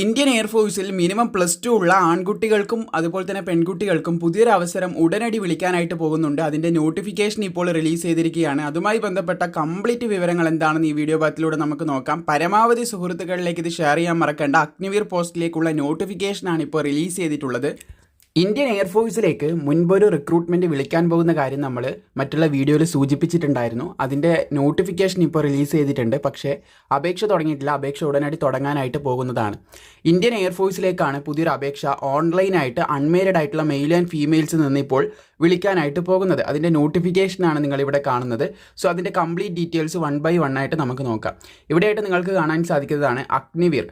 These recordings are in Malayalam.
ഇന്ത്യൻ എയർഫോഴ്സിൽ മിനിമം പ്ലസ് ടു ഉള്ള ആൺകുട്ടികൾക്കും അതുപോലെ തന്നെ പെൺകുട്ടികൾക്കും പുതിയൊരു അവസരം ഉടനടി വിളിക്കാനായിട്ട് പോകുന്നുണ്ട്. അതിന്റെ നോട്ടിഫിക്കേഷൻ ഇപ്പോൾ റിലീസ് ചെയ്തിരിക്കുകയാണ്. അതുമായി ബന്ധപ്പെട്ട കംപ്ലീറ്റ് വിവരങ്ങൾ എന്താണെന്ന് ഈ വീഡിയോ ഭാഗത്തിലൂടെ നമുക്ക് നോക്കാം. പരമാവധി സുഹൃത്തുക്കളിലേക്ക് ഇത് ഷെയർ ചെയ്യാൻ മറക്കേണ്ട. അഗ്നിവീർ പോസ്റ്റിലേക്കുള്ള നോട്ടിഫിക്കേഷനാണ് ഇപ്പോൾ റിലീസ് ചെയ്തിട്ടുള്ളത്. ഇന്ത്യൻ എയർഫോഴ്സിലേക്ക് മുൻപൊരു റിക്രൂട്ട്മെന്റ് വിളിക്കാൻ പോകുന്ന കാര്യം നമ്മൾ മറ്റുള്ള വീഡിയോയിൽ സൂചിപ്പിച്ചിട്ടുണ്ടായിരുന്നു. അതിന്റെ നോട്ടിഫിക്കേഷൻ ഇപ്പോൾ റിലീസ് ചെയ്തിട്ടുണ്ട്. പക്ഷേ അപേക്ഷ തുടങ്ങിയിട്ടില്ല. അപേക്ഷ ഉടനടി തുടങ്ങാനായിട്ട് പോകുന്നതാണ്. ഇന്ത്യൻ എയർഫോഴ്സിലേക്കാണ് പുതിയൊരു അപേക്ഷ ഓൺലൈനായിട്ട് അൺമേരിഡ് ആയിട്ടുള്ള മെയിൽ ആൻഡ് ഫീമെയിൽസിൽ നിന്ന് ഇപ്പോൾ വിളിക്കാനായിട്ട് പോകുന്നത്. അതിന്റെ നോട്ടിഫിക്കേഷനാണ് നിങ്ങളിവിടെ കാണുന്നത്. സോ അതിന്റെ complete details one by one ആയിട്ട് നമുക്ക് നോക്കാം. ഇവിടെയായിട്ട് നിങ്ങൾക്ക് കാണാൻ സാധിക്കുന്നതാണ് അഗ്നിവീർ.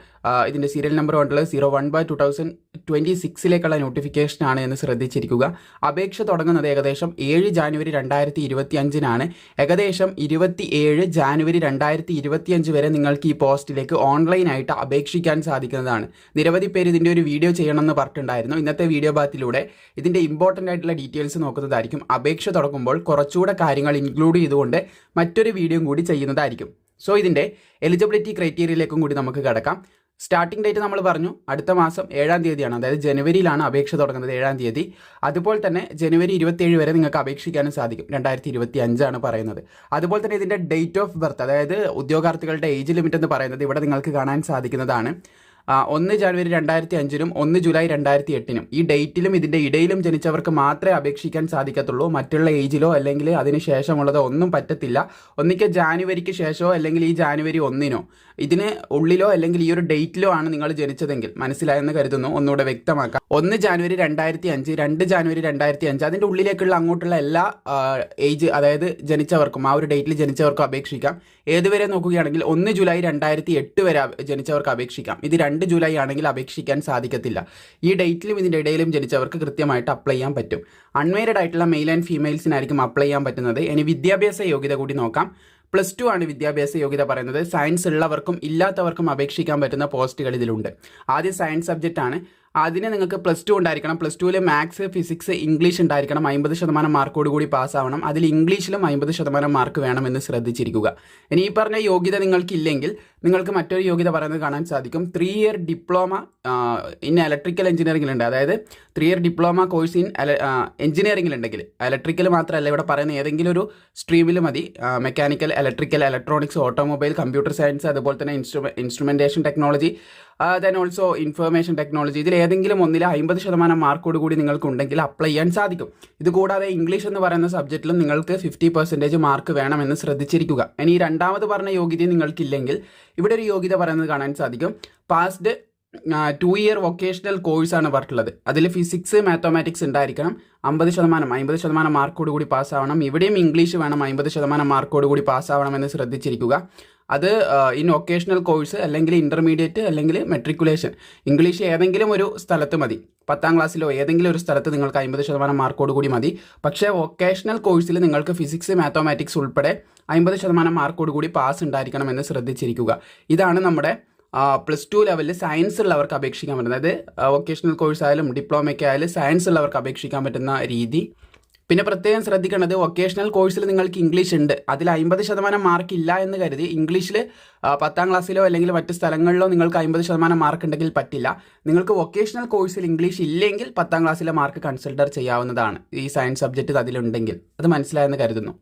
ഇതിന്റെ serial number കൊണ്ടുള്ളത് zero one by two thousand twenty സിക്സിലേക്കുള്ള നോട്ടിഫിക്കേഷനാണ് എന്ന് ശ്രദ്ധിച്ചിരിക്കുക. അപേക്ഷ തുടങ്ങുന്നത് ഏകദേശം ഏഴ് ജാനുവരി രണ്ടായിരത്തി ഇരുപത്തി അഞ്ചിനാണ് ഏകദേശം ഇരുപത്തി ഏഴ് ജാനുവരി രണ്ടായിരത്തി ഇരുപത്തി അഞ്ച് വരെ നിങ്ങൾക്ക് ഈ പോസ്റ്റിലേക്ക് ഓൺലൈനായിട്ട് അപേക്ഷിക്കാൻ സാധിക്കുന്നതാണ്. നിരവധി പേര് ഇതിന്റെ ഒരു വീഡിയോ ചെയ്യണമെന്ന് പറഞ്ഞിട്ടുണ്ടായിരുന്നു. ഇന്നത്തെ വീഡിയോ ഭാഗത്തിലൂടെ ഇതിന്റെ ഇമ്പോർട്ടന്റ് ആയിട്ടുള്ള ഡീറ്റെയിൽസ് നോക്കുന്നതായിരിക്കും. അപേക്ഷ തുടങ്ങുമ്പോൾ കുറച്ചുകൂടെ കാര്യങ്ങൾ ഇൻക്ലൂഡ് ചെയ്തുകൊണ്ട് മറ്റൊരു വീഡിയോ കൂടി ചെയ്യുന്നതായിരിക്കും. സോ ഇതിന്റെ എലിജിബിലിറ്റി ക്രൈറ്റീരിയയിലേക്കും കൂടി നമുക്ക് കിടക്കാം. സ്റ്റാർട്ടിംഗ് ഡേറ്റ് നമ്മൾ പറഞ്ഞു. അടുത്ത മാസം ഏഴാം തീയതിയാണ്. അതായത് ജനുവരിയിലാണ് അപേക്ഷ തുടങ്ങുന്നത് ഏഴാം തീയതി. അതുപോലെ തന്നെ ജനുവരി ഇരുപത്തിയേഴ് വരെ നിങ്ങൾക്ക് അപേക്ഷിക്കാനും സാധിക്കും. രണ്ടായിരത്തി ഇരുപത്തി അഞ്ചാണ് പറയുന്നത്. അതുപോലെ തന്നെ ഇതിന്റെ ഡേറ്റ് ഓഫ് ബർത്ത് അതായത് ഉദ്യോഗാർത്ഥികളുടെ ഏജ് ലിമിറ്റ് എന്ന് പറയുന്നത് ഇവിടെ നിങ്ങൾക്ക് കാണാൻ സാധിക്കുന്നതാണ്. ഒന്ന് ജനുവരി രണ്ടായിരത്തി അഞ്ചിനും ഒന്ന് ജൂലൈ രണ്ടായിരത്തി എട്ടിനും ഈ ഡേറ്റിലും ഇതിന്റെ ഇടയിലും ജനിച്ചവർക്ക് മാത്രമേ അപേക്ഷിക്കാൻ സാധിക്കത്തുള്ളൂ. മറ്റുള്ള ഏജിലോ അല്ലെങ്കിൽ അതിന് ശേഷമുള്ളതോ ഒന്നും പറ്റത്തില്ല. ഒന്നിക്കൽ ജാനുവരിക്ക് ശേഷമോ അല്ലെങ്കിൽ ഈ ജാനുവരി ഒന്നിനോ. ഇതിന് ഉള്ളിലോ അല്ലെങ്കിൽ ഈ ഒരു ഡേറ്റിലോ ആണ് നിങ്ങൾ ജനിച്ചതെങ്കിൽ മനസ്സിലായെന്ന് കരുതുന്നു. ഒന്നുകൂടെ വ്യക്തമാക്കാം. ഒന്ന് ജാനുവരി രണ്ടായിരത്തി അഞ്ച് രണ്ട് ജാനുവരി രണ്ടായിരത്തി അഞ്ച് അതിന്റെ ഉള്ളിലേക്കുള്ള അങ്ങോട്ടുള്ള എല്ലാ ഏജ് അതായത് ജനിച്ചവർക്കും ആ ഒരു ഡേറ്റിൽ ജനിച്ചവർക്കും അപേക്ഷിക്കാം. ഏതുവരെ നോക്കുകയാണെങ്കിൽ ഒന്ന് ജൂലൈ രണ്ടായിരത്തി എട്ട് വരെ ജനിച്ചവർക്ക് അപേക്ഷിക്കാം. ഇത് രണ്ട് ജൂലൈ ആണെങ്കിൽ അപേക്ഷിക്കാൻ സാധിക്കത്തില്ല. ഈ ഡേറ്റിലും ഇതിന്റെ ഇടയിലും ജനിച്ചവർക്ക് കൃത്യമായിട്ട് അപ്ലൈ ചെയ്യാൻ പറ്റും. അൺമേരിഡ് ആയിട്ടുള്ള മെയിൽ ആൻഡ് ഫീമെയിൽസിനായിരിക്കും അപ്ലൈ ചെയ്യാൻ പറ്റുന്നത്. ഇനി വിദ്യാഭ്യാസ യോഗ്യത കൂടി നോക്കാം. പ്ലസ് ടു ആണ് വിദ്യാഭ്യാസ യോഗ്യത പറയുന്നത്. സയൻസ് ഉള്ളവർക്കും ഇല്ലാത്തവർക്കും അപേക്ഷിക്കാൻ പറ്റുന്ന പോസ്റ്റുകൾ ഇതിലുണ്ട്. ആദ്യം സയൻസ് സബ്ജക്റ്റ് ആണ്. അതിന് നിങ്ങൾക്ക് പ്ലസ് ടു ഉണ്ടായിരിക്കണം. പ്ലസ് ടുവിൽ മാത്സ് ഫിസിക്സ് ഇംഗ്ലീഷ് ഉണ്ടായിരിക്കണം. അമ്പത് ശതമാനം മാർക്കോട് കൂടി പാസ്സാവണം അതിൽ ഇംഗ്ലീഷിലും അമ്പത് ശതമാനം മാർക്ക് വേണമെന്ന് ശ്രദ്ധിച്ചിരിക്കുക. ഇനി ഈ പറഞ്ഞ യോഗ്യത നിങ്ങൾക്കില്ലെങ്കിൽ നിങ്ങൾക്ക് മറ്റൊരു യോഗ്യത പറയുന്നത് കാണാൻ സാധിക്കും. Three year diploma in electrical എഞ്ചിനീയറിംഗിലുണ്ട് അതായത് three year diploma course in എഞ്ചിനീയറിംഗിലുണ്ടെങ്കിൽ electrical മാത്രമല്ല ഇവിടെ പറയുന്ന ഏതെങ്കിലും ഒരു സ്ട്രീമിൽ മതി. Mechanical electrical electronics automobile computer science അതുപോലെ തന്നെ ഇൻസ്ട്രുമെ instrumentation technology then also information technology ഇതിൽ ഏതെങ്കിലും ഒന്നിൽ അമ്പത് ശതമാനം മാർക്കോട് കൂടി നിങ്ങൾക്ക് ഉണ്ടെങ്കിൽ അപ്ലൈ ചെയ്യാൻ സാധിക്കും. ഇത് കൂടാതെ ഇംഗ്ലീഷ് എന്ന് പറയുന്ന സബ്ജക്റ്റിലും നിങ്ങൾക്ക് ഫിഫ്റ്റി പെർസെന്റേജ് മാർക്ക് വേണമെന്ന് ശ്രദ്ധിച്ചിരിക്കുക. ഇനി രണ്ടാമത് പറഞ്ഞ യോഗ്യത നിങ്ങൾക്കില്ലെങ്കിൽ ഇവിടെ ഒരു യോഗ്യത പറയുന്നത് കാണാൻ സാധിക്കും. പാസ്ഡ് ടു ഇയർ വൊക്കേഷണൽ കോഴ്സാണ് പറഞ്ഞിട്ടുള്ളത്. അതിൽ ഫിസിക്സ് മാത്തമാറ്റിക്സ് ഉണ്ടായിരിക്കണം. അമ്പത് ശതമാനം അമ്പത് ശതമാനം മാർക്കോട് കൂടി പാസ്സാവണം ഇവിടെയും ഇംഗ്ലീഷ് വേണം. അമ്പത് ശതമാനം മാർക്കോട് കൂടി പാസ്സാവണമെന്ന് ശ്രദ്ധിച്ചിരിക്കുക. അത് ഇൻ വൊക്കേഷണൽ കോഴ്സ് അല്ലെങ്കിൽ ഇന്റർമീഡിയറ്റ് അല്ലെങ്കിൽ മെട്രിക്കുലേഷൻ ഇംഗ്ലീഷ് ഏതെങ്കിലും ഒരു സ്ഥലത്ത് മതി. പത്താം ക്ലാസ്സിലോ ഏതെങ്കിലും ഒരു സ്ഥലത്ത് നിങ്ങൾക്ക് അമ്പത് ശതമാനം മാർക്കോട് കൂടി മതി. പക്ഷേ വൊക്കേഷണൽ കോഴ്സിൽ നിങ്ങൾക്ക് ഫിസിക്സ് മാത്തമാറ്റിക്സ് ഉൾപ്പെടെ അമ്പത് ശതമാനം മാർക്കോട് കൂടി പാസ് ഉണ്ടായിരിക്കണം എന്ന് ശ്രദ്ധിച്ചിരിക്കുക. ഇതാണ് നമ്മുടെ പ്ലസ് ടു ലെവലിൽ സയൻസ് ഉള്ളവർക്ക് അപേക്ഷിക്കാൻ പറ്റുന്നത്. അതായത് വൊക്കേഷണൽ കോഴ്സ് ആയാലും ഡിപ്ലോമയ്ക്ക് സയൻസ് ഉള്ളവർക്ക് അപേക്ഷിക്കാൻ പറ്റുന്ന രീതി. പിന്നെ പ്രത്യേകം ശ്രദ്ധിക്കേണ്ടത് വൊക്കേഷണൽ കോഴ്സിൽ നിങ്ങൾക്ക് ഇംഗ്ലീഷ് ഉണ്ട്. അതിൽ അമ്പത് ശതമാനം മാർക്ക് ഇല്ല എന്ന് കരുതി ഇംഗ്ലീഷിൽ പത്താം ക്ലാസ്സിലോ അല്ലെങ്കിൽ മറ്റ് സ്ഥലങ്ങളിലോ നിങ്ങൾക്ക് അമ്പത് ശതമാനം മാർക്ക് ഉണ്ടെങ്കിൽ പറ്റില്ല. നിങ്ങൾക്ക് വൊക്കേഷണൽ കോഴ്സിൽ ഇംഗ്ലീഷ് ഇല്ലെങ്കിൽ പത്താം ക്ലാസ്സിലെ മാർക്ക് കൺസിഡർ ചെയ്യാവുന്നതാണ്. ഈ സയൻസ് സബ്ജക്റ്റ് അതിലുണ്ടെങ്കിൽ. അത് മനസ്സിലായെന്ന് കരുതുന്നു.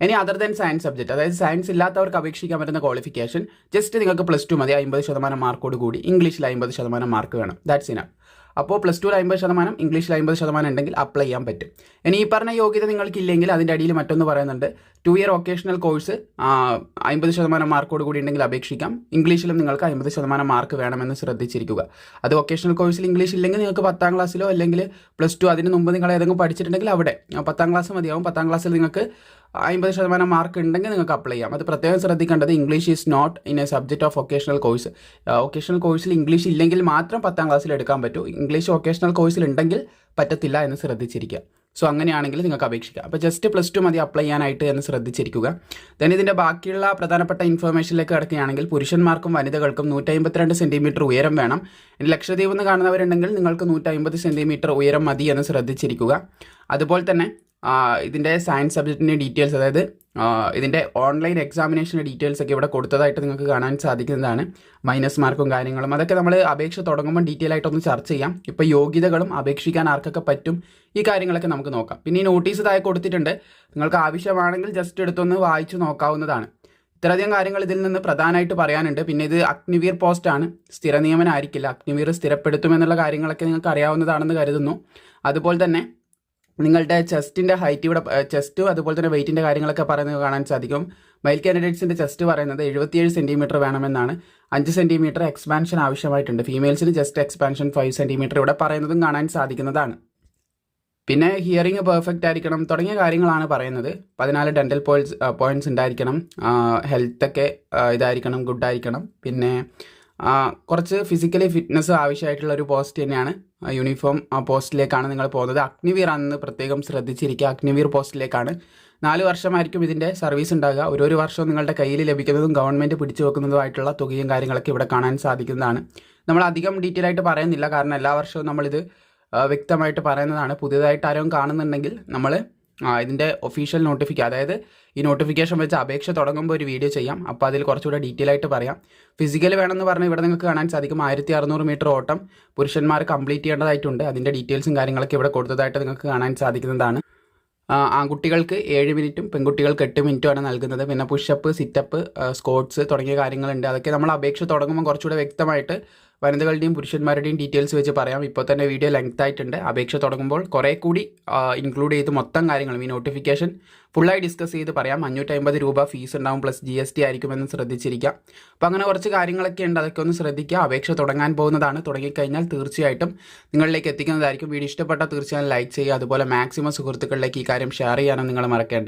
ഇനി അതർ ദാൻ സയൻസ് സബ്ജക്റ്റ് അതായത് സയൻസ് ഇല്ലാത്തവർക്ക് അപേക്ഷിക്കാൻ പറ്റുന്ന ക്വാളിഫിക്കേഷൻ ജസ്റ്റ് നിങ്ങൾക്ക് പ്ലസ് ടു മതി. അമ്പത് ശതമാനം മാർക്കോട് കൂടി ഇംഗ്ലീഷിൽ അമ്പത് ശതമാനം മാർക്ക് വേണം. ദാറ്റ്സ് ഇനഫ് അപ്പോൾ പ്ലസ് ടുവിൽ അമ്പത് ശതമാനം ഇംഗ്ലീഷിൽ അമ്പത് ശതമാനം ഉണ്ടെങ്കിൽ അപ്ലൈ ചെയ്യാൻ പറ്റും. ഇനി ഈ പറഞ്ഞ യോഗ്യത നിങ്ങൾക്കില്ലെങ്കിൽ അതിന്റെ അടിയിൽ മറ്റൊന്ന് പറയുന്നുണ്ട്. ടു ഇയർ വൊക്കേഷണൽ കോഴ്സ് അമ്പത് ശതമാനം മാർക്കോട് കൂടി ഉണ്ടെങ്കിൽ അപേക്ഷിക്കാം. ഇംഗ്ലീഷിലും നിങ്ങൾക്ക് അമ്പത് ശതമാനം മാർക്ക് വേണമെന്ന് ശ്രദ്ധിച്ചിരിക്കുക. അത് വൊക്കേഷണൽ കോഴ്സിൽ ഇംഗ്ലീഷ് ഇല്ലെങ്കിൽ നിങ്ങൾക്ക് പത്താം ക്ലാസ്സിലോ അല്ലെങ്കിൽ പ്ലസ് ടു അതിന് മുമ്പ് നിങ്ങൾ ഏതെങ്കിലും പഠിച്ചിട്ടുണ്ടെങ്കിൽ അവിടെ പത്താം ക്ലാസ് മതിയാവും. പത്താം ക്ലാസ്സിൽ നിങ്ങൾക്ക് അമ്പത് ശതമാനം മാർക്ക് ഉണ്ടെങ്കിൽ നിങ്ങൾക്ക് അപ്ലൈ ചെയ്യാം. അത് പ്രത്യേകം ശ്രദ്ധിക്കേണ്ടത് English is not in a subject of vocational course vocational കോഴ്സിൽ ഇംഗ്ലീഷ് ഇല്ലെങ്കിൽ മാത്രം പത്താം ക്ലാസ്സിൽ എടുക്കാൻ പറ്റൂ. ഇംഗ്ലീഷ് വൊക്കേഷണൽ കോഴ്സിൽ ഉണ്ടെങ്കിൽ പറ്റത്തില്ല എന്ന് ശ്രദ്ധിച്ചിരിക്കുക. സോ അങ്ങനെയാണെങ്കിൽ നിങ്ങൾക്ക് അപേക്ഷിക്കാം. അപ്പോൾ ജസ്റ്റ് പ്ലസ് ടു മതി അപ്ലൈ ചെയ്യാനായിട്ട് എന്ന് ശ്രദ്ധിച്ചിരിക്കുക. ദെൻ ഇതിന്റെ ബാക്കിയുള്ള പ്രധാനപ്പെട്ട ഇൻഫർമേഷനിലേക്ക് കിടക്കുകയാണെങ്കിൽ പുരുഷന്മാർക്കും വനിതകൾക്കും നൂറ്റമ്പത്തിരണ്ട് സെന്റിമീറ്റർ ഉയരം വേണം. ഇനി ലക്ഷദ്വീപ് എന്ന് കാണുന്നവരുണ്ടെങ്കിൽ നിങ്ങൾക്ക് നൂറ്റമ്പത് സെന്റിമീറ്റർ ഉയരം മതി എന്ന് ശ്രദ്ധിച്ചിരിക്കുക. അതുപോലെ തന്നെ ഇതിന്റെ സയൻസ് സബ്ജക്റ്റിന്റെ ഡീറ്റെയിൽസ് അതായത് ഇതിന്റെ ഓൺലൈൻ എക്സാമിനേഷന്റെ ഡീറ്റെയിൽസ് ഒക്കെ ഇവിടെ കൊടുത്തതായിട്ട് നിങ്ങൾക്ക് കാണാൻ സാധിക്കുന്നതാണ്. മൈനസ് മാർക്കും കാര്യങ്ങളും. അതൊക്കെ നമ്മൾ അപേക്ഷ തുടങ്ങുമ്പോൾ ഡീറ്റെയിൽ ആയിട്ടൊന്ന് ചർച്ച ചെയ്യാം. ഇപ്പോൾ യോഗ്യതകളും അപേക്ഷിക്കാൻ ആർക്കൊക്കെ പറ്റും ഈ കാര്യങ്ങളൊക്കെ നമുക്ക് നോക്കാം. പിന്നെ ഈ നോട്ടീസ് താഴെ കൊടുത്തിട്ടുണ്ട്. നിങ്ങൾക്ക് ആവശ്യമാണെങ്കിൽ ജസ്റ്റ് എടുത്തൊന്ന് വായിച്ചു നോക്കാവുന്നതാണ്. ഇത്രയധികം കാര്യങ്ങൾ ഇതിൽ നിന്ന് പ്രധാനമായിട്ട് പറയാനുണ്ട്. പിന്നെ ഇത് അഗ്നിവീർ പോസ്റ്റാണ് സ്ഥിര നിയമനമായിരിക്കില്ല അഗ്നിവീർ സ്ഥിരപ്പെടുത്തുമെന്നുള്ള കാര്യങ്ങളൊക്കെ നിങ്ങൾക്ക് അറിയാവുന്നതാണെന്ന് കരുതുന്നു. അതുപോലെ തന്നെ നിങ്ങളുടെ ചെസ്റ്റിന്റെ ഹൈറ്റ് ഇവിടെ ചെസ്റ്റും അതുപോലെ തന്നെ വെയിറ്റിന്റെ കാര്യങ്ങളൊക്കെ പറയുന്നത് കാണാൻ സാധിക്കും. മെയിൽ കാൻഡിഡേറ്റ്സിന്റെ ചെസ്റ്റ് പറയുന്നത് എഴുപത്തിയേഴ് സെന്റിമീറ്റർ വേണമെന്നാണ്. അഞ്ച് സെന്റിമീറ്റർ എക്സ്പാൻഷൻ ആവശ്യമായിട്ടുണ്ട്. ഫീമെയിൽസിന് ജസ്റ്റ് എക്സ്പാൻഷൻ ഫൈവ് സെന്റിമീറ്റർ ഇവിടെ പറയുന്നതും കാണാൻ സാധിക്കുന്നതാണ്. പിന്നെ ഹിയറിംഗ് പെർഫെക്റ്റ് ആയിരിക്കണം തുടങ്ങിയ കാര്യങ്ങളാണ് പറയുന്നത്. പതിനാല് ഡെന്റൽ പോയിന്റ്സ് പോയിന്റ്സ് ഉണ്ടായിരിക്കണം. ഹെൽത്തൊക്കെ ഇതായിരിക്കണം ഗുഡ് ആയിരിക്കണം. പിന്നെ കുറച്ച് ഫിസിക്കലി ഫിറ്റ്നസ് ആവശ്യമായിട്ടുള്ള ഒരു പോസ്റ്റ് തന്നെയാണ്. യൂണിഫോം പോസ്റ്റിലേക്കാണ് നിങ്ങൾ പോകുന്നത്. അഗ്നിവീർ ആണെന്ന് പ്രത്യേകം ശ്രദ്ധിച്ചിരിക്കുക. അഗ്നിവീർ പോസ്റ്റിലേക്കാണ് നാല് വർഷമായിരിക്കും ഇതിന്റെ സർവീസ് ഉണ്ടാകുക ഓരോരോ വർഷവും നിങ്ങളുടെ കയ്യിൽ ലഭിക്കുന്നതും ഗവൺമെന്റ് പിടിച്ചു വെക്കുന്നതുമായിട്ടുള്ള തുകയും കാര്യങ്ങളൊക്കെ ഇവിടെ കാണാൻ സാധിക്കുന്നതാണ്. നമ്മൾ അധികം ഡീറ്റെയിൽ ആയിട്ട് പറയുന്നില്ല. കാരണം എല്ലാ വർഷവും നമ്മളിത് വ്യക്തമായിട്ട് പറയുന്നതാണ്. പുതിയതായിട്ട് ആരും കാണുന്നുണ്ടെങ്കിൽ നമ്മൾ ഇതിന്റെ ഒഫീഷ്യൽ നോട്ടിഫിക്ക അതായത് ഈ നോട്ടിഫിക്കേഷൻ വെച്ച് അപേക്ഷ തുടങ്ങുമ്പോൾ ഒരു വീഡിയോ ചെയ്യാം. അപ്പോൾ അതിൽ കുറച്ചുകൂടെ ഡീറ്റെയിൽ ആയിട്ട് പറയാം. ഫിസിക്കൽ വേണമെന്ന് പറഞ്ഞാൽ ഇവിടെ നിങ്ങൾക്ക് കാണാൻ സാധിക്കും. ആയിരത്തി അറുന്നൂറ് മീറ്റർ ഓട്ടം പുരുഷന്മാർ കംപ്ലീറ്റ് ചെയ്യേണ്ടതായിട്ടുണ്ട്. അതിന്റെ ഡീറ്റെയിൽസും കാര്യങ്ങളൊക്കെ ഇവിടെ കൊടുത്തതായിട്ട് നിങ്ങൾക്ക് കാണാൻ സാധിക്കുന്നതാണ്. ആൺകുട്ടികൾക്ക് ഏഴ് മിനിറ്റും പെൺകുട്ടികൾക്ക് എട്ട് മിനിറ്റുമാണ് നൽകുന്നത്. പിന്നെ പുഷപ്പ് സിറ്റപ്പ് സ്കോട്ട്സ് തുടങ്ങിയ കാര്യങ്ങളുണ്ട്. അതൊക്കെ നമ്മൾ അപേക്ഷ തുടങ്ങുമ്പോൾ കുറച്ചുകൂടെ വ്യക്തമായിട്ട് വനിതകളുടെയും പുരുഷന്മാരുടെയും ഡീറ്റെയിൽസ് വെച്ച് പറയാം. ഇപ്പോൾ തന്നെ വീഡിയോ ലെങ്ത് ആയിട്ടുണ്ട്. അപേക്ഷ തുടങ്ങുമ്പോൾ കുറേ കൂടി ഇൻക്ലൂഡ് ചെയ്ത് മൊത്തം കാര്യങ്ങളും ഈ നോട്ടിഫിക്കേഷൻ ഫുള്ളായി ഡിസ്കസ് ചെയ്ത് പറയാം. അഞ്ഞൂറ്റമ്പത് രൂപ ഫീസ് ഉണ്ടാവും പ്ലസ് ജി എസ് ടി ആയിരിക്കുമെന്ന് ശ്രദ്ധിച്ചിരിക്കാം. അപ്പോൾ അങ്ങനെ കുറച്ച് കാര്യങ്ങളൊക്കെ ഉണ്ട്. അതൊക്കെ ഒന്ന് ശ്രദ്ധിക്കുക. അപേക്ഷ തുടങ്ങാൻ പോകുന്നതാണ്. തുടങ്ങിക്കഴിഞ്ഞാൽ തീർച്ചയായിട്ടും നിങ്ങളിലേക്ക് എത്തിക്കുന്നതായിരിക്കും. വീഡിയോ ഇഷ്ടപ്പെട്ടാൽ തീർച്ചയായും ലൈക്ക് ചെയ്യുക. അതുപോലെ മാക്സിമം സുഹൃത്തുക്കളിലേക്ക് ഈ കാര്യം ഷെയർ ചെയ്യാനും നിങ്ങൾ മറക്കേണ്ട.